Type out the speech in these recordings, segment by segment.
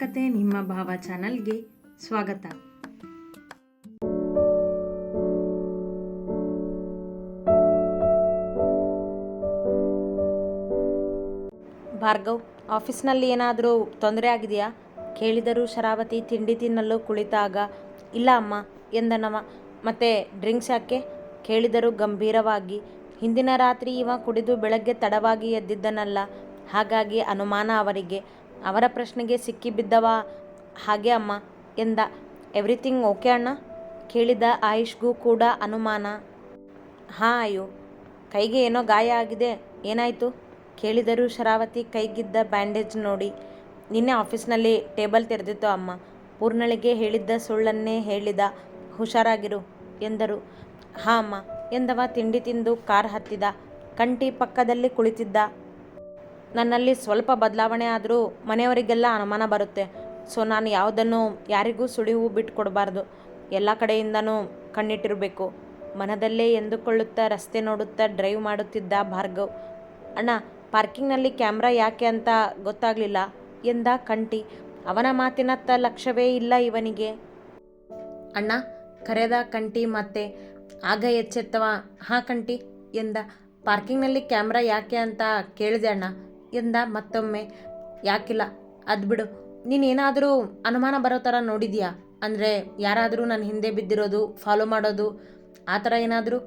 ಕತೆ ನಿಮ್ಮ ಭಾವ ಚಾನಲ್ಗೆ ಸ್ವಾಗತ. ಭಾರ್ಗವ್, ಆಫೀಸ್ನಲ್ಲಿ ಏನಾದರೂ ತೊಂದರೆ ಆಗಿದೆಯಾ? ಕೇಳಿದರೂ ಶರಾವತಿ ತಿಂಡಿ ತಿನ್ನಲು ಕುಳಿತಾಗ ಇಲ್ಲ ಅಮ್ಮ, ಎಂದನವ. ಮತ್ತೆ ಡ್ರಿಂಕ್ಸ್ ಯಾಕೆ? ಕೇಳಿದರು ಗಂಭೀರವಾಗಿ, ಹಿಂದಿನ ರಾತ್ರಿ ಇವ ಕುಡಿದು ಬೆಳಗ್ಗೆ ತಡವಾಗಿ ಎದ್ದಿದ್ದನಲ್ಲ, ಹಾಗಾಗಿ ಅನುಮಾನ ಅವರಿಗೆ. ಅವರ ಪ್ರಶ್ನೆಗೆ ಸಿಕ್ಕಿಬಿದ್ದವ ಹಾಗೆ ಅಮ್ಮ ಎಂದ. ಎವ್ರಿಥಿಂಗ್ ಓಕೆ ಅಣ್ಣ? ಕೇಳಿದ ಆಯುಷ್ಗೂ ಕೂಡ ಅನುಮಾನ. ಹಾಂ ಅಯ್ಯೋ, ಕೈಗೆ ಏನೋ ಗಾಯ ಆಗಿದೆ, ಏನಾಯಿತು? ಕೇಳಿದರು ಶರಾವತಿ ಕೈಗಿದ್ದ ಬ್ಯಾಂಡೇಜ್ ನೋಡಿ. ನಿನ್ನೆ ಆಫೀಸ್ನಲ್ಲಿ ಟೇಬಲ್ ತೆರೆದಿತ್ತು ಅಮ್ಮ. ಪೂರ್ಣಳಿಗೆ ಹೇಳಿದ್ದ ಸುಳ್ಳನ್ನೇ ಹೇಳಿದ. ಹುಷಾರಾಗಿರು ಎಂದರು. ಹಾಂ ಅಮ್ಮ ಎಂದವ ತಿಂಡಿ ತಿಂದು ಕಾರ್ ಹತ್ತಿದ. ಕಂಟಿ ಪಕ್ಕದಲ್ಲಿ ಕುಳಿತಿದ್ದ. ನನ್ನಲ್ಲಿ ಸ್ವಲ್ಪ ಬದಲಾವಣೆ ಆದರೂ ಮನೆಯವರಿಗೆಲ್ಲ ಅನುಮಾನ ಬರುತ್ತೆ. ಸೊ, ನಾನು ಯಾವುದನ್ನು ಯಾರಿಗೂ ಸುಳಿವು ಬಿಟ್ಕೊಡ್ಬಾರ್ದು. ಎಲ್ಲ ಕಡೆಯಿಂದನೂ ಕಣ್ಣಿಟ್ಟಿರಬೇಕು. ಮನದಲ್ಲೇ ಎಂದುಕೊಳ್ಳುತ್ತಾ ರಸ್ತೆ ನೋಡುತ್ತಾ ಡ್ರೈವ್ ಮಾಡುತ್ತಿದ್ದ ಭಾರ್ಗವ್, ಅಣ್ಣ, ಪಾರ್ಕಿಂಗ್ನಲ್ಲಿ ಕ್ಯಾಮ್ರಾ ಯಾಕೆ ಅಂತ ಗೊತ್ತಾಗಲಿಲ್ಲ? ಎಂದ ಕಂಟಿ, ಅವನ ಮಾತಿನತ್ತ ಲಕ್ಷ್ಯವೇ ಇಲ್ಲ ಇವನಿಗೆ. ಅಣ್ಣ, ಕರೆದ ಕಂಟಿ ಮತ್ತೆ ಆಗ ಎಚ್ಚೆತ್ತವ? ಹಾ ಕಂಟಿ, ಎಂದ. ಪಾರ್ಕಿಂಗ್ನಲ್ಲಿ ಕ್ಯಾಮ್ರಾ ಯಾಕೆ ಅಂತ ಕೇಳಿದೆ ಅಣ್ಣ. ಎಂದ ಮತ್ತೊಮ್ಮೆ. ಯಾಕಿಲ್ಲ, ಅದು ಬಿಡು. ನೀನೇನಾದರೂ ಅನುಮಾನ ಬರೋ ಥರ ನೋಡಿದ್ಯಾ? ಅಂದರೆ ಯಾರಾದರೂ ನನ್ನ ಹಿಂದೆ ಬಿದ್ದಿರೋದು ಫಾಲೋ ಮಾಡೋದು, ಆ ಥರ ಏನಾದರೂ?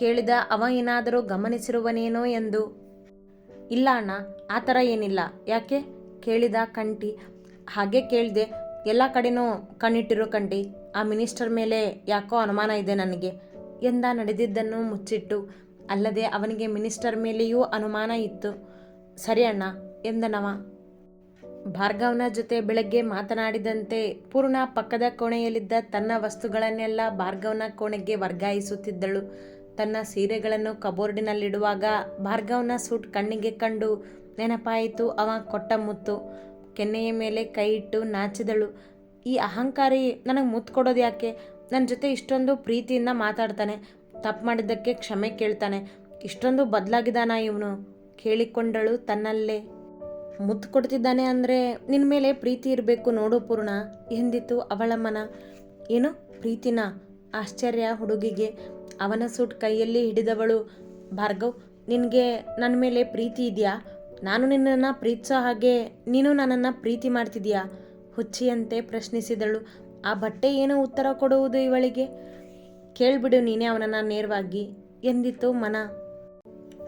ಕೇಳಿದ ಅವ ಏನಾದರೂ ಗಮನಿಸಿರುವನೇನೋ ಎಂದು. ಇಲ್ಲ ಅಣ್ಣ, ಆ ಥರ ಏನಿಲ್ಲ. ಯಾಕೆ? ಕೇಳಿದ ಕಂಟಿ. ಹಾಗೆ ಕೇಳಿದೆ, ಎಲ್ಲ ಕಡೆನೂ ಕಣ್ಣಿಟ್ಟಿರೋ ಕಂಟಿ. ಆ ಮಿನಿಸ್ಟರ್ ಮೇಲೆ ಯಾಕೋ ಅನುಮಾನ ಇದೆ ನನಗೆ ಎಂದ ನಡೆದಿದ್ದನ್ನು ಮುಚ್ಚಿಟ್ಟು. ಅಲ್ಲದೆ ಅವನಿಗೆ ಮಿನಿಸ್ಟರ್ ಮೇಲೆಯೂ ಅನುಮಾನ ಇತ್ತು. ಸರಿ ಅಣ್ಣ ಎಂದನವ. ಭಾರ್ಗವನ ಜೊತೆ ಬೆಳಗ್ಗೆ ಮಾತನಾಡಿದಂತೆ ಪೂರ್ಣ ಪಕ್ಕದ ಕೋಣೆಯಲ್ಲಿದ್ದ ತನ್ನ ವಸ್ತುಗಳನ್ನೆಲ್ಲ ಭಾರ್ಗವನ ಕೋಣೆಗೆ ವರ್ಗಾಯಿಸುತ್ತಿದ್ದಳು. ತನ್ನ ಸೀರೆಗಳನ್ನು ಕಬೋರ್ಡಿನಲ್ಲಿಡುವಾಗ ಭಾರ್ಗವನ ಸೂಟ್ ಕಣ್ಣಿಗೆ ಕಂಡು ನೆನಪಾಯಿತು, ಅವ ಕೊಟ್ಟ ಮುತ್ತು. ಕೆನ್ನೆಯ ಮೇಲೆ ಕೈ ಇಟ್ಟು ನಾಚಿದಳು. ಈ ಅಹಂಕಾರಿ ನನಗೆ ಮುತ್ತು ಕೊಡೋದು ಯಾಕೆ? ನನ್ನ ಜೊತೆ ಇಷ್ಟೊಂದು ಪ್ರೀತಿಯಿಂದ ಮಾತಾಡ್ತಾನೆ, ತಪ್ಪು ಮಾಡಿದ್ದಕ್ಕೆ ಕ್ಷಮೆ ಕೇಳ್ತಾನೆ. ಇಷ್ಟೊಂದು ಬದಲಾಗಿದ್ದಾನ ಇವನು? ಕೇಳಿಕೊಂಡಳು ತನ್ನಲ್ಲೇ. ಮುತ್ತು ಕೊಡ್ತಿದ್ದಾನೆ ಅಂದರೆ ನಿನ್ನ ಮೇಲೆ ಪ್ರೀತಿ ಇರಬೇಕು ನೋಡು ಪೂರ್ಣ, ಎಂದಿತು ಅವಳ ಮನ. ಏನು? ಪ್ರೀತಿನ? ಆಶ್ಚರ್ಯ ಹುಡುಗಿಗೆ. ಅವನ ಸೂಟ್ ಕೈಯಲ್ಲಿ ಹಿಡಿದವಳು. ಭಾರ್ಗವ್, ನಿನಗೆ ನನ್ನ ಮೇಲೆ ಪ್ರೀತಿ ಇದೆಯಾ? ನಾನು ನಿನ್ನನ್ನು ಪ್ರೀತಿಸೋ ಹಾಗೆ ನೀನು ನನ್ನನ್ನು ಪ್ರೀತಿ ಮಾಡ್ತಿದೀಯಾ? ಹುಚ್ಚಿಯಂತೆ ಪ್ರಶ್ನಿಸಿದಳು. ಆ ಬಟ್ಟೆ ಏನು ಉತ್ತರ ಕೊಡುವುದು ಇವಳಿಗೆ? ಕೇಳಿಬಿಡು ನೀನೇ ಅವನನ್ನು ನೇರವಾಗಿ. ಎಂದಿತು ಮನ?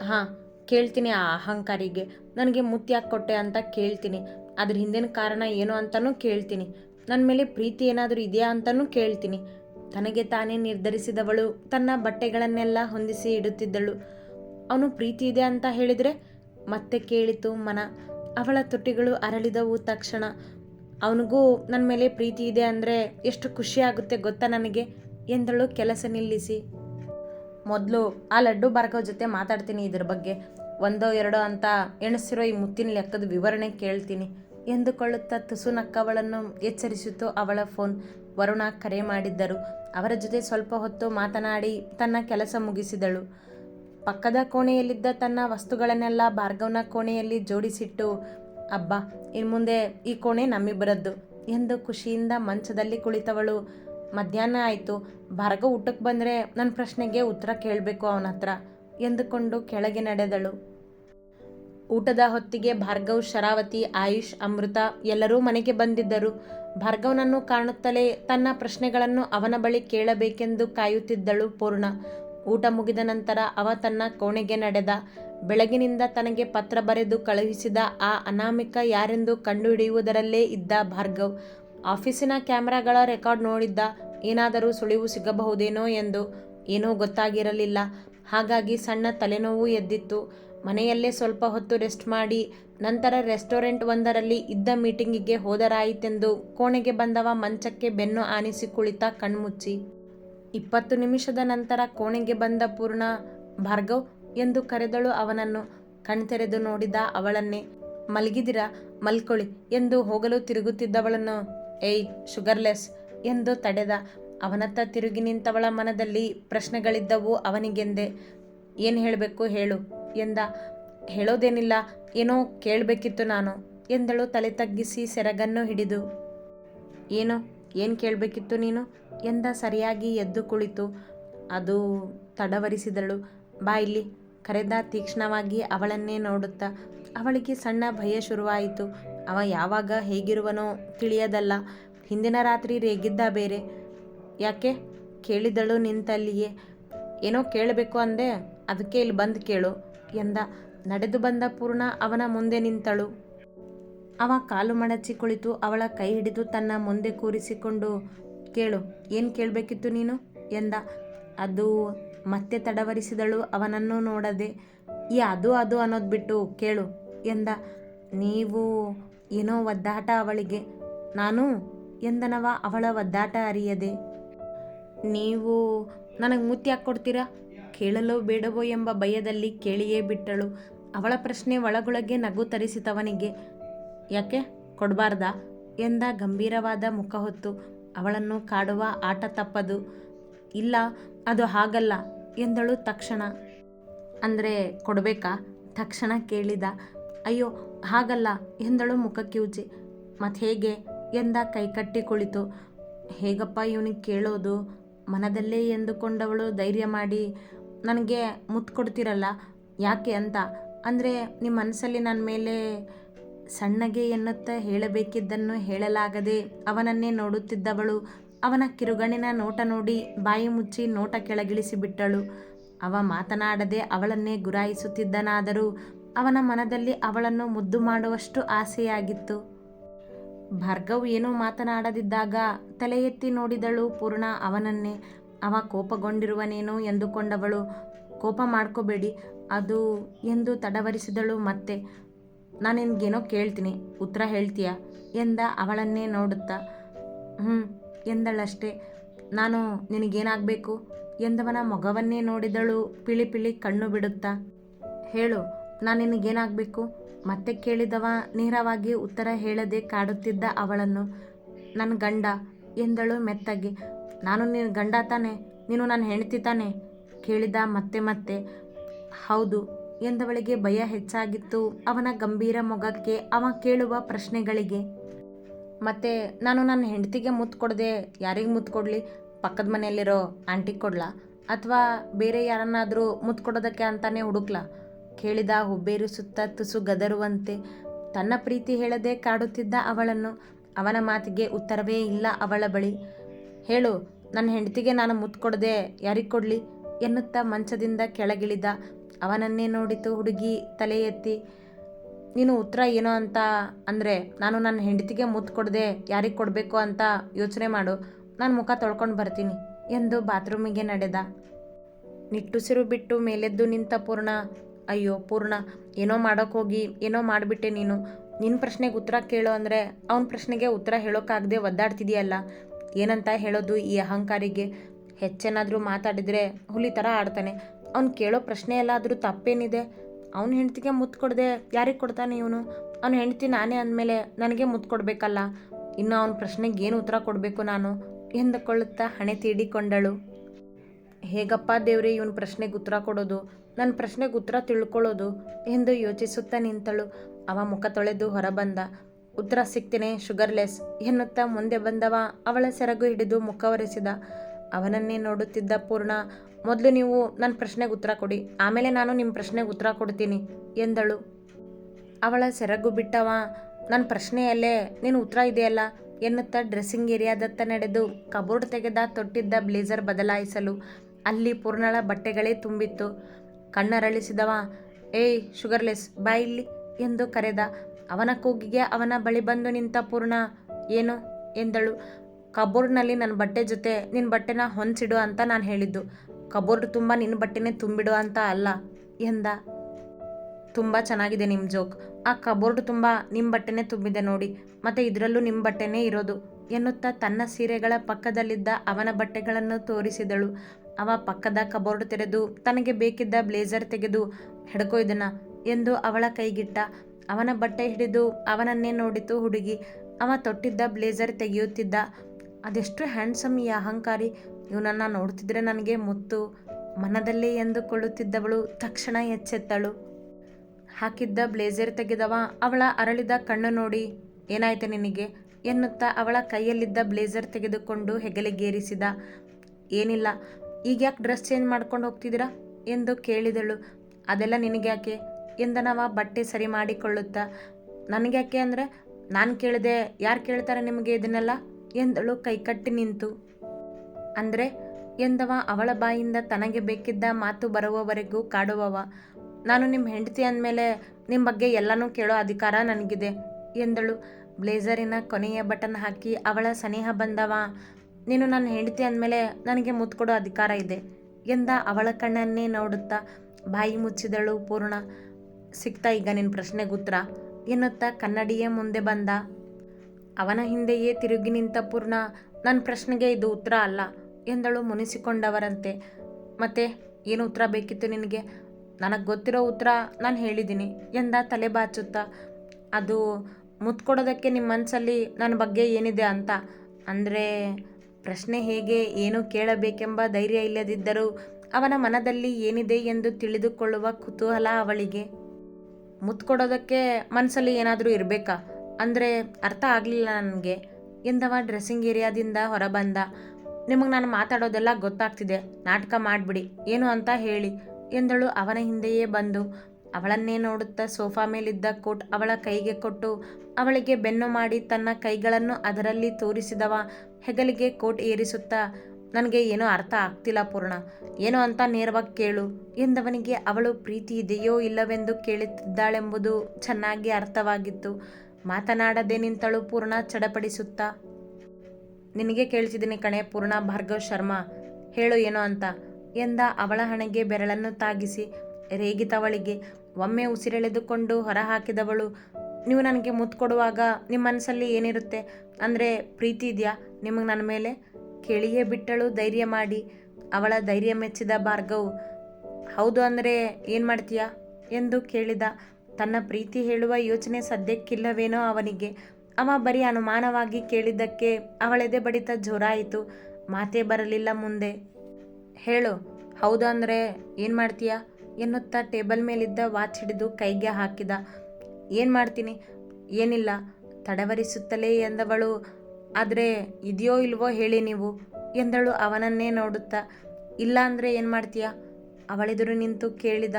ಹಾಂ ಕೇಳ್ತೀನಿ ಆ ಅಹಂಕಾರಿಗೆ. ನನಗೆ ಮುತ್ತು ಯಾಕೆ ಕೊಟ್ಟೆ ಅಂತ ಕೇಳ್ತೀನಿ. ಅದ್ರ ಹಿಂದಿನ ಕಾರಣ ಏನು ಅಂತಲೂ ಕೇಳ್ತೀನಿ. ನನ್ನ ಮೇಲೆ ಪ್ರೀತಿ ಏನಾದರೂ ಇದೆಯಾ ಅಂತಲೂ ಕೇಳ್ತೀನಿ. ತನಗೆ ತಾನೇ ನಿರ್ಧರಿಸಿದವಳು, ತನ್ನ ಬಟ್ಟೆಗಳನ್ನೆಲ್ಲ ಹೊಂದಿಸಿ ಇಡುತ್ತಿದ್ದಳು. ಅವನು ಪ್ರೀತಿ ಇದೆ ಅಂತ ಹೇಳಿದರೆ ಮತ್ತೆ ಕೇಳಿತು ಮನ. ಅವಳ ತುಟಿಗಳು ಅರಳಿದವು ತಕ್ಷಣ. ಅವನಿಗೂ ನನ್ನ ಮೇಲೆ ಪ್ರೀತಿ ಇದೆ ಅಂದರೆ ಎಷ್ಟು ಖುಷಿ ಆಗುತ್ತೆ ಗೊತ್ತಾ ನನಗೆ? ಎಂದಳು ಕೆಲಸ ನಿಲ್ಲಿಸಿ. ಮೊದಲು ಆ ಲಡ್ಡು ಭಾರ್ಗವ್ ಜೊತೆ ಮಾತಾಡ್ತೀನಿ ಇದ್ರ ಬಗ್ಗೆ. ಒಂದೋ ಎರಡೋ ಅಂತ ಎಣಿಸಿರೋ ಈ ಮುತ್ತಿನ ಲೆಕ್ಕದ ವಿವರಣೆ ಕೇಳ್ತೀನಿ. ಎಂದುಕೊಳ್ಳುತ್ತಾ ತುಸು ನಕ್ಕವಳನ್ನು ಎಚ್ಚರಿಸಿತು ಅವಳ ಫೋನ್. ವರುಣ ಕರೆ ಮಾಡಿದ್ದರು. ಅವರ ಜೊತೆ ಸ್ವಲ್ಪ ಹೊತ್ತು ಮಾತನಾಡಿ ತನ್ನ ಕೆಲಸ ಮುಗಿಸಿದಳು. ಪಕ್ಕದ ಕೋಣೆಯಲ್ಲಿದ್ದ ತನ್ನ ವಸ್ತುಗಳನ್ನೆಲ್ಲ ಭಾರ್ಗವನ ಕೋಣೆಯಲ್ಲಿ ಜೋಡಿಸಿಟ್ಟು, ಅಬ್ಬ ಇನ್ನು ಮುಂದೆ ಈ ಕೋಣೆ ನಮ್ಮಿಬ್ಬರದ್ದು ಎಂದು ಖುಷಿಯಿಂದ ಮಂಚದಲ್ಲಿ ಕುಳಿತವಳು. ಮಧ್ಯಾಹ್ನ ಆಯಿತು. ಭಾರ್ಗವ್ ಊಟಕ್ಕೆ ಬಂದರೆ ನನ್ನ ಪ್ರಶ್ನೆಗೆ ಉತ್ತರ ಕೇಳಬೇಕು ಅವನ ಹತ್ರ ಎಂದುಕೊಂಡು ಕೆಳಗೆ ನಡೆದಳು. ಊಟದ ಹೊತ್ತಿಗೆ ಭಾರ್ಗವ್, ಶರಾವತಿ, ಆಯುಷ್, ಅಮೃತ ಎಲ್ಲರೂ ಮನೆಗೆ ಬಂದಿದ್ದರು. ಭಾರ್ಗವ್ನನ್ನು ಕಾಣುತ್ತಲೇ ತನ್ನ ಪ್ರಶ್ನೆಗಳನ್ನು ಅವನ ಬಳಿ ಕೇಳಬೇಕೆಂದು ಕಾಯುತ್ತಿದ್ದಳು ಪೂರ್ಣ. ಊಟ ಮುಗಿದ ನಂತರ ಅವ ತನ್ನ ಕೋಣೆಗೆ ನಡೆದ. ಬೆಳಗಿನಿಂದ ತನಗೆ ಪತ್ರ ಬರೆದು ಕಳುಹಿಸಿದ ಆ ಅನಾಮಿಕ ಯಾರೆಂದು ಕಂಡುಹಿಡಿಯುವುದರಲ್ಲೇ ಇದ್ದ ಭಾರ್ಗವ್. ಆಫೀಸಿನ ಕ್ಯಾಮೆರಾಗಳ ರೆಕಾರ್ಡ್ ನೋಡಿದ್ದ. ಏನಾದರೂ ಸುಳಿವು ಸಿಗಬಹುದೇನೋ ಎಂದು. ಏನೂ ಗೊತ್ತಾಗಿರಲಿಲ್ಲ. ಹಾಗಾಗಿ ಸಣ್ಣ ತಲೆನೋವು ಎದ್ದಿತ್ತು. ಮನೆಯಲ್ಲೇ ಸ್ವಲ್ಪ ಹೊತ್ತು ರೆಸ್ಟ್ ಮಾಡಿ, ನಂತರ ರೆಸ್ಟೋರೆಂಟ್ ಒಂದರಲ್ಲಿ ಇದ್ದ ಮೀಟಿಂಗಿಗೆ ಹೋದರಾಯಿತೆಂದು ಕೋಣೆಗೆ ಬಂದವ ಮಂಚಕ್ಕೆ ಬೆನ್ನು ಆನಿಸಿ ಕುಳಿತ ಕಣ್ಮುಚ್ಚಿ. ಇಪ್ಪತ್ತು ನಿಮಿಷದ ನಂತರ ಕೋಣೆಗೆ ಬಂದ ಪೂರ್ಣ, ಭಾರ್ಗವ್, ಎಂದು ಕರೆದಳು ಅವನನ್ನು. ಕಣ್ತೆರೆದು ನೋಡಿದ ಅವಳನ್ನೇ ಮಲಗಿದಿರ ಮಲ್ಕೊಳ್ಳಿ ಎಂದು ಹೋಗಲು ತಿರುಗುತ್ತಿದ್ದವಳನ್ನು, ಏಯ್, ಶುಗರ್ಲೆಸ್ ಎಂದು ತಡೆದ. ಅವನತ್ತ ತಿರುಗಿ ನಿಂತವಳ ಮನದಲ್ಲಿ ಪ್ರಶ್ನೆಗಳಿದ್ದವು ಅವನಿಗೆಂದೆ. ಏನು ಹೇಳಬೇಕು ಹೇಳು. ಎಂದ, ಹೇಳೋದೇನಿಲ್ಲ, ಏನೋ ಕೇಳಬೇಕಿತ್ತು ನಾನು, ಎಂದಳು ತಲೆ ತಗ್ಗಿಸಿ ಸೆರಗನ್ನು ಹಿಡಿದು. ಏನು ಏನು ಕೇಳಬೇಕಿತ್ತು ನೀನು? ಎಂದ ಸರಿಯಾಗಿ ಎದ್ದು ಕುಳಿತು. ಅದು ತಡವರಿಸಿದಳು. ಬಾ ಇಲ್ಲಿ, ಕರೆದ ತೀಕ್ಷ್ಣವಾಗಿ ಅವಳನ್ನೇ ನೋಡುತ್ತಾ. ಅವಳಿಗೆ ಸಣ್ಣ ಭಯ ಶುರುವಾಯಿತು. ಅವ ಯಾವಾಗ ಹೇಗಿರುವನೋ ತಿಳಿಯದಲ್ಲ. ಹಿಂದಿನ ರಾತ್ರಿ ರೇಗಿದ್ದ ಬೇರೆ. ಯಾಕೆ? ಕೇಳಿದಳು ನಿಂತಲ್ಲಿಯೇ. ಏನೋ ಕೇಳಬೇಕು ಅಂದೆ, ಅದಕ್ಕೆ ಇಲ್ಲಿ ಬಂದು ಕೇಳು. ಎಂದ ನಡೆದು ಬಂದ ಪೂರ್ಣ ಅವನ ಮುಂದೆ ನಿಂತಳು. ಅವ ಕಾಲು ಮಡಚಿ ಕುಳಿತು ಅವಳ ಕೈ ಹಿಡಿದು ತನ್ನ ಮುಂದೆ ಕೂರಿಸಿಕೊಂಡು, ಕೇಳು, ಏನು ಕೇಳಬೇಕಿತ್ತು ನೀನು? ಎಂದ. ಅದು ಮತ್ತೆ ತಡವರಿಸಿದಳು, ಅವನನ್ನು ನೋಡದೆ. ಈ ಅದು ಅದು ಅನ್ನೋದು ಬಿಟ್ಟು ಕೇಳು, ಎಂದ. ನೀವು ಏನೋ ಒದ್ದಾಟ ಅವಳಿಗೆ. ನಾನು? ಎಂದನವ ಅವಳ ಒದ್ದಾಟ ಅರಿಯದೆ. ನೀವು ನನಗೆ ಮುತ್ತಿ ಯಾಕೆ ಕೊಡ್ತೀರಾ? ಕೇಳಲೋ ಬೇಡವೋ ಎಂಬ ಭಯದಲ್ಲಿ ಕೇಳಿಯೇ ಬಿಟ್ಟಳು. ಅವಳ ಪ್ರಶ್ನೆ ಒಳಗೊಳಗೆ ನಗು ತರಿಸಿತವನಿಗೆ, ಯಾಕೆ? ಕೊಡಬಾರ್ದ? ಎಂದ ಗಂಭೀರವಾದ ಮುಖ ಹೊತ್ತು. ಅವಳನ್ನು ಕಾಡುವ ಆಟ ತಪ್ಪದು. ಇಲ್ಲ, ಅದು ಹಾಗಲ್ಲ, ಎಂದಳು ತಕ್ಷಣ. ಅಂದರೆ ಕೊಡಬೇಕಾ? ತಕ್ಷಣ ಕೇಳಿದ. ಅಯ್ಯೋ, ಹಾಗಲ್ಲ, ಎಂದಳು ಮುಖ ಕಿವುಚಿ. ಮತ್ತು ಹೇಗೆ? ಎಂದ ಕೈಕಟ್ಟಿ ಕುಳಿತು. ಹೇಗಪ್ಪ ಇವನಿಗೆ ಕೇಳೋದು? ಮನದಲ್ಲೇ ಎಂದುಕೊಂಡವಳು ಧೈರ್ಯ ಮಾಡಿ ನನಗೆ ಮುತ್ತು ಕೊಡ್ತಿರಲ್ಲ? ಯಾಕೆ ಅಂತ? ಅಂದರೆ ನಿಮ್ಮ ಮನಸ್ಸಲ್ಲಿ ನನ್ನ ಮೇಲೆ ಸಣ್ಣಗೆ ಎನ್ನುತ್ತಾ ಹೇಳಬೇಕಿದ್ದನ್ನು ಹೇಳಲಾಗದೆ ಅವನನ್ನೇ ನೋಡುತ್ತಿದ್ದವಳು. ಅವನ ಕಿರುಗಣಿನ ನೋಟ ನೋಡಿ ಬಾಯಿ ಮುಚ್ಚಿ ನೋಟ ಕೆಳಗಿಳಿಸಿಬಿಟ್ಟಳು. ಅವ ಮಾತನಾಡದೆ ಅವಳನ್ನೇ ಗುರಾಯಿಸುತ್ತಿದ್ದನಾದರೂ ಅವನ ಮನದಲ್ಲಿ ಅವಳನ್ನು ಮುದ್ದು ಮಾಡುವಷ್ಟು ಆಸೆಯಾಗಿತ್ತು. ಭಾರ್ಗವ್ ಏನೂ ಮಾತನಾಡದಿದ್ದಾಗ ತಲೆ ಎತ್ತಿ ನೋಡಿದಳು ಪೂರ್ಣ ಅವನನ್ನೇ. ಅವ ಕೋಪಗೊಂಡಿರುವನೇನೋ ಎಂದುಕೊಂಡವಳು. ಕೋಪ ಮಾಡ್ಕೋಬೇಡಿ, ಅದು ಎಂದು ತಡವರಿಸಿದಳು ಮತ್ತೆ ನಾನು ನಿನಗೇನೋ ಕೇಳ್ತೀನಿ, ಉತ್ತರ ಹೇಳ್ತೀಯಾ? ಎಂದ ಅವಳನ್ನೇ ನೋಡುತ್ತಾ. ಹ್ಞೂ ಎಂದಳಷ್ಟೇ. ನಾನು ನಿನಗೇನಾಗಬೇಕು? ಎಂದವನ ಮೊಗವನ್ನೇ ನೋಡಿದಳು, ಪಿಳಿ ಪಿಳಿ ಕಣ್ಣು ಬಿಡುತ್ತಾ. ಹೇಳು, ನಾನು ನಿನಗೇನಾಗಬೇಕು? ಮತ್ತೆ ಕೇಳಿದವ ನೇರವಾಗಿ ಉತ್ತರ ಹೇಳದೆ ಕಾಡುತ್ತಿದ್ದ ಅವಳನ್ನು. ನನ್ನ ಗಂಡ, ಎಂದಳು ಮೆತ್ತಗೆ. ನಾನು ನಿನ್ನ ಗಂಡ ತಾನೆ, ನೀನು ನನ್ನ ಹೆಂಡತಿ ತಾನೆ, ಕೇಳಿದ ಮತ್ತೆ ಮತ್ತೆ, ಹೌದು, ಎಂದವಳಿಗೆ ಭಯ ಹೆಚ್ಚಾಗಿತ್ತು ಅವನ ಗಂಭೀರ ಮೊಗಕ್ಕೆ ಅವ ಕೇಳುವ ಪ್ರಶ್ನೆಗಳಿಗೆ. ಮತ್ತೆ, ನಾನು ನನ್ನ ಹೆಂಡತಿಗೆ ಮುತ್ತು ಕೊಡದೆ ಯಾರಿಗೆ ಮುತ್ತು ಕೊಡಲಿ? ಪಕ್ಕದ ಮನೆಯಲ್ಲಿರೋ ಆಂಟಿ ಕೊಡ್ಲಾ? ಅಥವಾ ಬೇರೆ ಯಾರನ್ನಾದರೂ ಮುತ್ತು ಕೊಡೋದಕ್ಕೆ ಅಂತಾನೆ ಹುಡುಕ್ಲಾ? ಕೇಳಿದ ಹುಬ್ಬೇರು ಸುತ್ತ ತುಸು ಗದರುವಂತೆ, ತನ್ನ ಪ್ರೀತಿ ಹೇಳದೆ ಕಾಡುತ್ತಿದ್ದ ಅವಳನ್ನು ಅವನ ಮಾತಿಗೆ ಉತ್ತರವೇ ಇಲ್ಲ ಅವಳ ಬಳಿ. ಹೇಳು, ನನ್ನ ಹೆಂಡತಿಗೆ ನಾನು ಮುತ್ತು ಕೊಡದೆ ಯಾರಿಗೆ ಕೊಡಲಿ? ಎನ್ನುತ್ತಾ ಮಂಚದಿಂದ ಕೆಳಗಿಳಿದ. ಅವನನ್ನೇ ನೋಡಿತು ಹುಡುಗಿ ತಲೆ ಎತ್ತಿ. ನೀನು ಉತ್ತರ ಏನೋ ಅಂತ ಅಂದರೆ, ನಾನು ನನ್ನ ಹೆಂಡತಿಗೆ ಮುತ್ತು ಕೊಡದೆ ಯಾರಿಗೆ ಕೊಡಬೇಕು ಅಂತ ಯೋಚನೆ ಮಾಡು. ನಾನು ಮುಖ ತೊಳ್ಕೊಂಡು ಬರ್ತೀನಿ ಎಂದು ಬಾತ್ರೂಮಿಗೆ ನಡೆದ. ನಿಟ್ಟುಸಿರು ಬಿಟ್ಟು ಮೇಲೆದ್ದು ನಿಂತ ಪೂರ್ಣ. ಅಯ್ಯೋ, ಪೂರ್ಣ. ಏನೋ ಮಾಡೋಕೆ ಹೋಗಿ, ಏನೋ ಮಾಡಿಬಿಟ್ಟೆ ನೀನು. ನಿನ್ನ ಪ್ರಶ್ನೆಗೆ ಉತ್ತರ ಕೇಳು ಅಂದರೆ, ಅವನ ಪ್ರಶ್ನೆಗೆ ಉತ್ತರ ಹೇಳೋಕ್ಕಾಗದೆ ಒದ್ದಾಡ್ತಿದೆಯಲ್ಲ. ಏನಂತ ಹೇಳೋದು ಈ ಅಹಂಕಾರಿಗೆ? ಹೆಚ್ಚೇನಾದರೂ ಮಾತಾಡಿದರೆ ಹುಲಿ ಥರ ಆಡ್ತಾನೆ. ಅವ್ನು ಕೇಳೋ ಪ್ರಶ್ನೆ ಎಲ್ಲಾದರೂ ತಪ್ಪೇನಿದೆ. ಅವ್ನ ಹೆಂಡ್ತಿಗೆ ಮುತ್ತು ಕೊಡದೆ ಯಾರಿಗೆ ಕೊಡ್ತಾನೆ ಇವನು? ಅವ್ನ ಹೆಂಡ್ತಿ ನಾನೇ ಅಂದಮೇಲೆ ನನಗೆ ಮುತ್ತು ಕೊಡಬೇಕಲ್ಲ. ಇನ್ನು ಅವನ ಪ್ರಶ್ನೆಗೆ ಏನು ಉತ್ತರ ಕೊಡಬೇಕು ನಾನು? ಎಂದುಕೊಳ್ಳುತ್ತಾ ಹಣೆ ತೀಡಿಕೊಂಡಳು. ಹೇಗಪ್ಪ ದೇವ್ರೆ ಇವನ ಪ್ರಶ್ನೆಗೆ ಉತ್ತರ ಕೊಡೋದು? ನನ್ನ ಪ್ರಶ್ನೆಗೆ ಉತ್ತರ ತಿಳ್ಕೊಳ್ಳೋದು? ಎಂದು ಯೋಚಿಸುತ್ತಾ ನಿಂತಳು. ಅವ ಮುಖ ತೊಳೆದು ಹೊರಬಂದ. ಉತ್ತರ ಸಿಗ್ತೇನೆ ಶುಗರ್ಲೆಸ್ ಎನ್ನುತ್ತಾ ಮುಂದೆ ಬಂದವ. ಅವಳ ಸೆರಗು ಹಿಡಿದು ಮುಖ ಒರೆಸಿದ. ಅವನನ್ನೇ ನೋಡುತ್ತಿದ್ದ ಪೂರ್ಣ, ಮೊದಲು ನೀವು ನನ್ನ ಪ್ರಶ್ನೆಗೆ ಉತ್ತರ ಕೊಡಿ, ಆಮೇಲೆ ನಾನು ನಿಮ್ಮ ಪ್ರಶ್ನೆಗೆ ಉತ್ತರ ಕೊಡ್ತೀನಿ ಎಂದಳು. ಅವಳ ಸೆರಗು ಬಿಟ್ಟವ. ನನ್ನ ಪ್ರಶ್ನೆಯಲ್ಲೇ, ನೀನು ಉತ್ತರ ಇದೆಯಲ್ಲ ಎನ್ನುತ್ತಾ ಡ್ರೆಸ್ಸಿಂಗ್ ಏರಿಯಾದತ್ತ ನಡೆದು ಕಬೋರ್ಡ್ ತೆಗೆದ ತೊಟ್ಟಿದ್ದ ಬ್ಲೇಸರ್ ಬದಲಾಯಿಸಲು. ಅಲ್ಲಿ ಪೂರ್ಣಳ ಬಟ್ಟೆಗಳೇ ತುಂಬಿತ್ತು. ಕಣ್ಣರಳಿಸಿದವ. ಏಯ್, ಶುಗರ್ಲೆಸ್ ಬಾಯಿಲ್ಲಿ ಎಂದು ಕರೆದ. ಅವನ ಕೂಗಿಗೆ ಅವನ ಬಳಿ ಬಂದು ನಿಂತ ಪೂರ್ಣ, ಏನು? ಎಂದಳು. ಕಬೋರ್ಡ್ನಲ್ಲಿ ನನ್ನ ಬಟ್ಟೆ ಜೊತೆ ನಿನ್ನ ಬಟ್ಟೆನ ಹೊಂದಿಸಿಡು ಅಂತ ನಾನು ಹೇಳಿದ್ದು. ಕಬೋರ್ಡ್ ತುಂಬ ನಿನ್ನ ಬಟ್ಟೆನೇ ತುಂಬಿಡು ಅಂತ ಅಲ್ಲ, ಎಂದ. ತುಂಬ ಚೆನ್ನಾಗಿದೆ ನಿಮ್ಮ ಜೋಕ್. ಆ ಕಬೋರ್ಡ್ ತುಂಬ ನಿಮ್ಮ ಬಟ್ಟೆನೇ ತುಂಬಿದೆ ನೋಡಿ, ಮತ್ತು ಇದರಲ್ಲೂ ನಿಮ್ಮ ಬಟ್ಟೆನೇ ಇರೋದು, ಎನ್ನುತ್ತಾ ತನ್ನ ಸೀರೆಗಳ ಪಕ್ಕದಲ್ಲಿದ್ದ ಅವನ ಬಟ್ಟೆಗಳನ್ನು ತೋರಿಸಿದಳು. ಅವ ಪಕ್ಕದ ಕಬೋರ್ಡ್ ತೆರೆದು ತನಗೆ ಬೇಕಿದ್ದ ಬ್ಲೇಸರ್ ತೆಗೆದು ಹಿಡ್ಕೊ ಇದನ್ನ, ಎಂದು ಅವಳ ಕೈಗಿಟ್ಟ ಅವನ ಬಟ್ಟೆ ಹಿಡಿದು ಅವನನ್ನೇ ನೋಡಿತು ಹುಡುಗಿ. ಅವ ತೊಟ್ಟಿದ್ದ ಬ್ಲೇಸರ್ ತೆಗೆಯುತ್ತಿದ್ದ. ಅದೆಷ್ಟು ಹ್ಯಾಂಡ್ಸಮ್ ಈ ಅಹಂಕಾರಿ. ಇವನನ್ನು ನೋಡ್ತಿದ್ರೆ ನನಗೆ ಮುತ್ತು. ಮನದಲ್ಲೇ ಎಂದುಕೊಳ್ಳುತ್ತಿದ್ದವಳು ತಕ್ಷಣ ಎಚ್ಚೆತ್ತಳು. ಹಾಕಿದ್ದ ಬ್ಲೇಸರ್ ತೆಗೆದವ. ಅವಳ ಅರಳಿದ ಕಣ್ಣು ನೋಡಿ. ಏನಾಯ್ತು ನಿನಗೆ? ಎನ್ನುತ್ತಾ ಅವಳ ಕೈಯಲ್ಲಿದ್ದ ಬ್ಲೇಸರ್ ತೆಗೆದುಕೊಂಡು ಹೆಗಲಿಗೇರಿಸಿದ. ಏನಿಲ್ಲ. ಈಗ ಯಾಕೆ ಡ್ರೆಸ್ ಚೇಂಜ್ ಮಾಡ್ಕೊಂಡು ಹೋಗ್ತಿದ್ದೀರಾ? ಎಂದು ಕೇಳಿದಳು. ಅದೆಲ್ಲ ನಿನಗ್ಯಾಕೆ? ಎಂದನವ ಬಟ್ಟೆ ಸರಿ ಮಾಡಿಕೊಳ್ಳುತ್ತಾ? ನನಗ್ಯಾಕೆ ಅಂದರೆ ನಾನು ಕೇಳಿದೆ, ಯಾರು ಕೇಳ್ತಾರೆ ನಿಮಗೆ ಇದನ್ನೆಲ್ಲ? ಎಂದಳು ಕೈಕಟ್ಟಿ ನಿಂತು. ಅಂದರೆ, ಎಂದವ ಅವಳ ಬಾಯಿಂದ ತನಗೆ ಬೇಕಿದ್ದ ಮಾತು ಬರುವವರೆಗೂ ಕಾಡುವವ. ನಾನು ನಿಮ್ಮ ಹೆಂಡತಿ ಅಂದಮೇಲೆ ನಿಮ್ಮ ಬಗ್ಗೆ ಎಲ್ಲನೂ ಕೇಳೋ ಅಧಿಕಾರ ನನಗಿದೆ, ಎಂದಳು. ಬ್ಲೇಸರಿನ ಕೊನೆಯ ಬಟನ್ ಹಾಕಿ ಅವಳ ಸನಿಹ ಬಂದವ. ನೀನು ನನ್ನ ಹೆಂಡತಿ ಅಂದಮೇಲೆ ನನಗೆ ಮುತ್ಕೊಡೋ ಅಧಿಕಾರ ಇದೆ, ಎಂದ ಅವಳ ಕಣ್ಣನ್ನೇ ನೋಡುತ್ತಾ ಬಾಯಿ ಮುಚ್ಚಿದಳು ಪೂರ್ಣ. ಸಿಗ್ತಾ ಈಗ ನಿನ್ನ ಪ್ರಶ್ನೆಗೆ ಉತ್ತರ ಎನ್ನುತ್ತಾ ಕನ್ನಡಿಯೇ ಮುಂದೆ ಬಂದ. ಅವನ ಹಿಂದೆಯೇ ತಿರುಗಿ ನಿಂತ ಪೂರ್ಣ ನನ್ನ ಪ್ರಶ್ನೆಗೆ ಇದು ಉತ್ತರ ಅಲ್ಲ ಎಂದಳು ಮುನಿಸಿಕೊಂಡವರಂತೆ. ಮತ್ತೆ ಏನು ಉತ್ತರ ಬೇಕಿತ್ತು ನಿನಗೆ? ನನಗೆ ಗೊತ್ತಿರೋ ಉತ್ತರ ನಾನು ಹೇಳಿದ್ದೀನಿ ಎಂದ ತಲೆ ಬಾಚುತ್ತಾ. ಅದು ಮುತ್ಕೊಡೋದಕ್ಕೆ ನಿಮ್ಮ ಮನಸ್ಸಲ್ಲಿ ನನ್ನ ಬಗ್ಗೆ ಏನಿದೆ ಅಂತ. ಅಂದರೆ ಪ್ರಶ್ನೆ ಹೇಗೆ ಏನು ಕೇಳಬೇಕೆಂಬ ಧೈರ್ಯ ಇಲ್ಲದಿದ್ದರೂ ಅವನ ಮನದಲ್ಲಿ ಏನಿದೆ ಎಂದು ತಿಳಿದುಕೊಳ್ಳುವ ಕುತೂಹಲ ಅವಳಿಗೆ. ಮುತ್ತು ಕೊಡೋದಕ್ಕೆ ಮನಸ್ಸಲ್ಲಿ ಏನಾದರೂ ಇರಬೇಕಾ? ಅಂದರೆ ಅರ್ಥ ಆಗಲಿಲ್ಲ ನನಗೆ. ಎಂದವ ಡ್ರೆಸ್ಸಿಂಗ್ ಏರಿಯಾದಿಂದ ಹೊರಬಂದ. ನಿಮಗೆ ನಾನು ಮಾತಾಡೋದೆಲ್ಲ ಗೊತ್ತಾಗ್ತಿದೆ. ನಾಟಕ ಮಾಡಿಬಿಡಿ. ಏನು ಅಂತ ಹೇಳಿ. ಎಂದಳು ಅವನ ಹಿಂದೆಯೇ ಬಂದು. ಅವಳನ್ನೇ ನೋಡುತ್ತಾ ಸೋಫಾ ಮೇಲಿದ್ದ ಕೋಟ್ ಅವಳ ಕೈಗೆ ಕೊಟ್ಟು ಅವಳಿಗೆ ಬೆನ್ನು ಮಾಡಿ ತನ್ನ ಕೈಗಳನ್ನು ಅದರಲ್ಲಿ ತೋರಿಸಿದವ. ಹೆಗಲಿಗೆ ಕೋಟ್ ಏರಿಸುತ್ತಾ ನನಗೆ ಏನೂ ಅರ್ಥ ಆಗ್ತಿಲ್ಲ ಪೂರ್ಣ. ಏನು ಅಂತ ನೇರವಾಗಿ ಕೇಳು. ಎಂದವನಿಗೆ ಅವಳು ಪ್ರೀತಿ ಇದೆಯೋ ಇಲ್ಲವೆಂದು ಕೇಳುತ್ತಿದ್ದಾಳೆಂಬುದು ಚೆನ್ನಾಗಿ ಅರ್ಥವಾಗಿತ್ತು. ಮಾತನಾಡದೆ ನಿಂತಳು ಪೂರ್ಣ ಚಡಪಡಿಸುತ್ತಾ. ನಿನಗೆ ಕೇಳ್ತಿದ್ದೀನಿ ಕಣೆ ಪೂರ್ಣ ಭಾರ್ಗವ್ ಶರ್ಮಾ. ಹೇಳು ಏನೋ ಅಂತ. ಎಂದ ಅವಳ ಹಣೆಗೆ ಬೆರಳನ್ನು ತಾಗಿಸಿ. ರೇಗಿತವಳಿಗೆ ಒಮ್ಮೆ ಉಸಿರೆಳೆದುಕೊಂಡು ಹೊರಹಾಕಿದವಳು, ನೀವು ನನಗೆ ಮುತ್ತು ಕೊಡುವಾಗ ನಿಮ್ಮ ಮನಸ್ಸಲ್ಲಿ ಏನಿರುತ್ತೆ? ಅಂದರೆ ಪ್ರೀತಿ ಇದೆಯಾ ನಿಮಗೆ ನನ್ನ ಮೇಲೆ? ಕೇಳಿಯೇ ಬಿಟ್ಟಳು, ಧೈರ್ಯ ಮಾಡಿ. ಅವಳ ಧೈರ್ಯ ಮೆಚ್ಚಿದ ಭಾರ್ಗವ್, ಹೌದು ಅಂದರೆ ಏನು ಮಾಡ್ತೀಯಾ? ಎಂದು ಕೇಳಿದ. ತನ್ನ ಪ್ರೀತಿ ಹೇಳುವ ಯೋಚನೆ ಸದ್ಯಕ್ಕಿಲ್ಲವೇನೋ ಅವನಿಗೆ. ಅವ ಬರೀ ಅನುಮಾನವಾಗಿ ಕೇಳಿದ್ದಕ್ಕೆ ಅವಳೆದೆ ಬಡಿತ ಜೋರಾಯಿತು. ಮಾತೇ ಬರಲಿಲ್ಲ ಮುಂದೆ. ಹೇಳು, ಹೌದು ಅಂದರೆ ಏನು ಮಾಡ್ತೀಯಾ? ಎನ್ನುತ್ತಾ ಟೇಬಲ್ ಮೇಲಿದ್ದ ವಾಚ್ ಹಿಡಿದು ಕೈಗೆ ಹಾಕಿದ. ಏನು ಮಾಡ್ತೀನಿ? ಏನಿಲ್ಲ, ತಡವರಿಸುತ್ತಲೇ ಎಂದವಳು ಆದರೆ ಇದೆಯೋ ಇಲ್ವೋ ಹೇಳಿ ನೀವು. ಎಂದಳು ಅವನನ್ನೇ ನೋಡುತ್ತಾ. ಇಲ್ಲ ಅಂದರೆ ಏನು ಮಾಡ್ತೀಯಾ? ಅವಳೆದುರು ನಿಂತು ಕೇಳಿದ.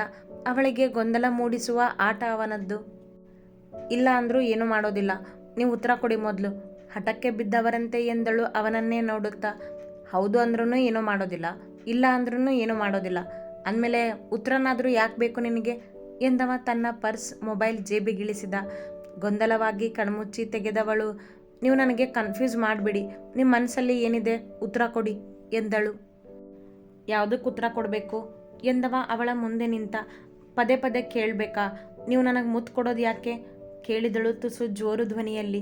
ಅವಳಿಗೆ ಗೊಂದಲ ಮೂಡಿಸುವ ಆಟ ಅವನದ್ದು. ಇಲ್ಲ ಅಂದರೂ ಏನೂ ಮಾಡೋದಿಲ್ಲ. ನೀವು ಉತ್ತರ ಕೊಡಿ ಮೊದಲು. ಹಠಕ್ಕೆ ಬಿದ್ದವರಂತೆ ಎಂದಳು ಅವನನ್ನೇ ನೋಡುತ್ತಾ. ಹೌದು ಅಂದ್ರೂ ಏನೂ ಮಾಡೋದಿಲ್ಲ. ಇಲ್ಲ ಅಂದ್ರೂ ಏನೂ ಮಾಡೋದಿಲ್ಲ. ಅಂದಮೇಲೆ ಉತ್ತರನಾದರೂ ಯಾಕೆ ಬೇಕು ನಿನಗೆ? ಎಂದವ ತನ್ನ ಪರ್ಸ್ ಮೊಬೈಲ್ ಜೇಬಿಗಿಳಿಸಿದ. ಗೊಂದಲವಾಗಿ ಕಣ್ಮುಚ್ಚಿ ತೆಗೆದವಳು. ನೀವು ನನಗೆ ಕನ್ಫ್ಯೂಸ್ ಮಾಡಬೇಡಿ. ನಿಮ್ಮ ಮನಸ್ಸಲ್ಲಿ ಏನಿದೆ? ಉತ್ತರ ಕೊಡಿ, ಎಂದಳು. ಯಾವುದಕ್ಕೆ ಉತ್ತರ ಕೊಡಬೇಕು? ಎಂದವ ಅವಳ ಮುಂದೆ ನಿಂತ ಪದೇ ಪದೇ ಕೇಳಬೇಕಾ? ನೀವು ನನಗೆ ಮುತ್ತು ಕೊಡೋದು ಯಾಕೆ? ಕೇಳಿದಳು ತುಸು ಜೋರು ಧ್ವನಿಯಲ್ಲಿ.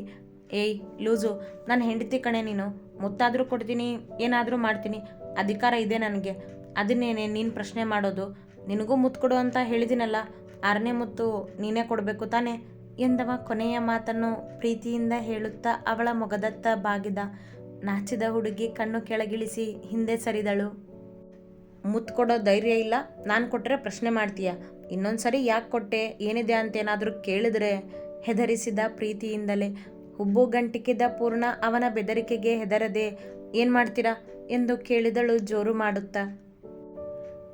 ಏಯ್, ಲೂಸು ನನ್ನ ಹೆಂಡತಿ ಕಣೆ ನೀನು. ಮುತ್ತಾದರೂ ಕೊಡ್ತೀನಿ, ಏನಾದರೂ ಮಾಡ್ತೀನಿ. ಅಧಿಕಾರ ಇದೆ ನನಗೆ. ಅದನ್ನೇನೆ ನೀನು ಪ್ರಶ್ನೆ ಮಾಡೋದು? ನಿನಗೂ ಮುತ್ತು ಕೊಡು ಅಂತ ಹೇಳಿದಿನಲ್ಲ. ಆರನೇ ಮುತ್ತು ನೀನೇ ಕೊಡಬೇಕು ತಾನೇ? ಎಂದವ ಕೊನೆಯ ಮಾತನ್ನು ಪ್ರೀತಿಯಿಂದ ಹೇಳುತ್ತಾ ಅವಳ ಮೊಗದತ್ತ ಬಾಗಿದ ನಾಚಿದ ಹುಡುಗಿ ಕಣ್ಣು ಕೆಳಗಿಳಿಸಿ ಹಿಂದೆ ಸರಿದಳು. ಮುತ್ಕೊಡೋ ಧೈರ್ಯ ಇಲ್ಲ, ನಾನು ಕೊಟ್ಟರೆ ಪ್ರಶ್ನೆ ಮಾಡ್ತೀಯ. ಇನ್ನೊಂದು ಸರಿ ಯಾಕೆ ಕೊಟ್ಟೆ, ಏನಿದೆ ಅಂತ ಏನಾದರೂ ಕೇಳಿದ್ರೆ, ಹೆದರಿಸಿದ ಪ್ರೀತಿಯಿಂದಲೇ. ಹುಬ್ಬು ಗಂಟಿಕಿದ ಪೂರ್ಣ ಅವನ ಬೆದರಿಕೆಗೆ ಹೆದರದೆ ಏನು ಮಾಡ್ತೀರಾ? ಎಂದು ಕೇಳಿದಳು ಜೋರು ಮಾಡುತ್ತಾ.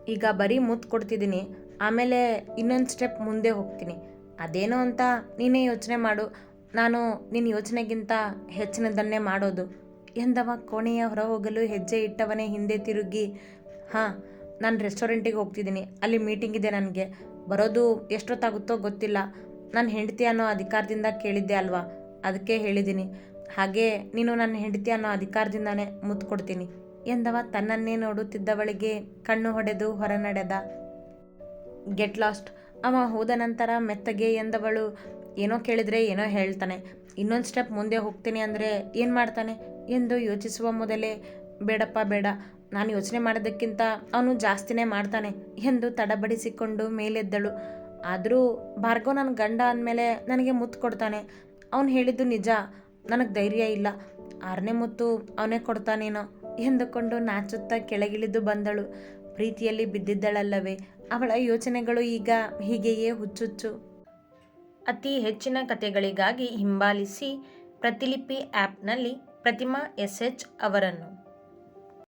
ಈಗ ಬರೀ ಮುತ್ತು ಕೊಡ್ತಿದ್ದೀನಿ ಆಮೇಲೆ ಇನ್ನೊಂದು ಸ್ಟೆಪ್ ಮುಂದೆ ಹೋಗ್ತೀನಿ. ಅದೇನೋ ಅಂತ ನೀನೇ ಯೋಚನೆ ಮಾಡು. ನಾನು ನಿನ್ನ ಯೋಚನೆಗಿಂತ ಹೆಚ್ಚಿನದನ್ನೇ ಮಾಡೋದು. ಎಂದವ ಕೋಣೆಯ ಹೊರ ಹೋಗಲು ಹೆಜ್ಜೆ ಇಟ್ಟವನೇ ಹಿಂದೆ ತಿರುಗಿ, ಹಾಂ, ನಾನು ರೆಸ್ಟೋರೆಂಟಿಗೆ ಹೋಗ್ತಿದ್ದೀನಿ. ಅಲ್ಲಿ ಮೀಟಿಂಗ್ ಇದೆ ನನಗೆ. ಬರೋದು ಎಷ್ಟೊತ್ತಾಗುತ್ತೋ ಗೊತ್ತಿಲ್ಲ. ನನ್ನ ಹೆಂಡತಿ ಅನ್ನೋ ಅಧಿಕಾರದಿಂದ ಕೇಳಿದ್ದೆ ಅಲ್ವಾ? ಅದಕ್ಕೆ ಹೇಳಿದ್ದೀನಿ. ಹಾಗೆ ನೀನು ನನ್ನ ಹೆಂಡತಿ ಅನ್ನೋ ಅಧಿಕಾರದಿಂದನೇ ಮುತ್ತು ಕೊಡ್ತೀನಿ ಎಂದವ ತನ್ನನ್ನೇ ನೋಡುತ್ತಿದ್ದವಳಿಗೆ ಕಣ್ಣು ಹೊಡೆದು ಹೊರ ನಡೆದ ಗೆಟ್ ಲಾಸ್ಟ್. ಅವ ಹೋದ ನಂತರ ಮೆತ್ತಗೆ ಎಂದವಳು, ಏನೋ ಕೇಳಿದ್ರೆ ಏನೋ ಹೇಳ್ತಾನೆ. ಇನ್ನೊಂದು ಸ್ಟೆಪ್ ಮುಂದೆ ಹೋಗ್ತೀನಿ ಅಂದರೆ ಏನು ಮಾಡ್ತಾನೆ? ಎಂದು ಯೋಚಿಸುವ ಮೊದಲೇ, ಬೇಡಪ್ಪ, ಬೇಡ. ನಾನು ಯೋಚನೆ ಮಾಡೋದಕ್ಕಿಂತ ಅವನು ಜಾಸ್ತಿನೇ ಮಾಡ್ತಾನೆ ಎಂದು ತಡಬಡಿಸಿಕೊಂಡು ಮೇಲೆದ್ದಳು. ಆದರೂ ಭಾರ್ಗೋ ನನ್ನ ಗಂಡ ಅಂದಮೇಲೆ ನನಗೆ ಮುತ್ತು ಕೊಡ್ತಾನೆ. ಅವನು ಹೇಳಿದ್ದು ನಿಜ. ನನಗೆ ಧೈರ್ಯ ಇಲ್ಲ. ಆರನೇ ಮುತ್ತು ಅವನೇ ಕೊಡ್ತಾನೇನೋ ಎಂದುಕೊಂಡು ನಾಚುತ್ತಾ ಕೆಳಗಿಳಿದು ಬಂದಳು. ಪ್ರೀತಿಯಲ್ಲಿ ಬಿದ್ದಿದ್ದಳಲ್ಲವೇ. ಅವಳ ಯೋಚನೆಗಳು ಈಗ ಹೀಗೆಯೇ ಹುಚ್ಚುಚ್ಚು. ಅತಿ ಹೆಚ್ಚಿನ ಕತೆಗಳಿಗಾಗಿ ಹಿಂಬಾಲಿಸಿ ಪ್ರತಿಲಿಪಿ ಆ್ಯಪ್ನಲ್ಲಿ ಪ್ರತಿಮಾ ಎಸ್ ಎಚ್ ಅವರನ್ನು.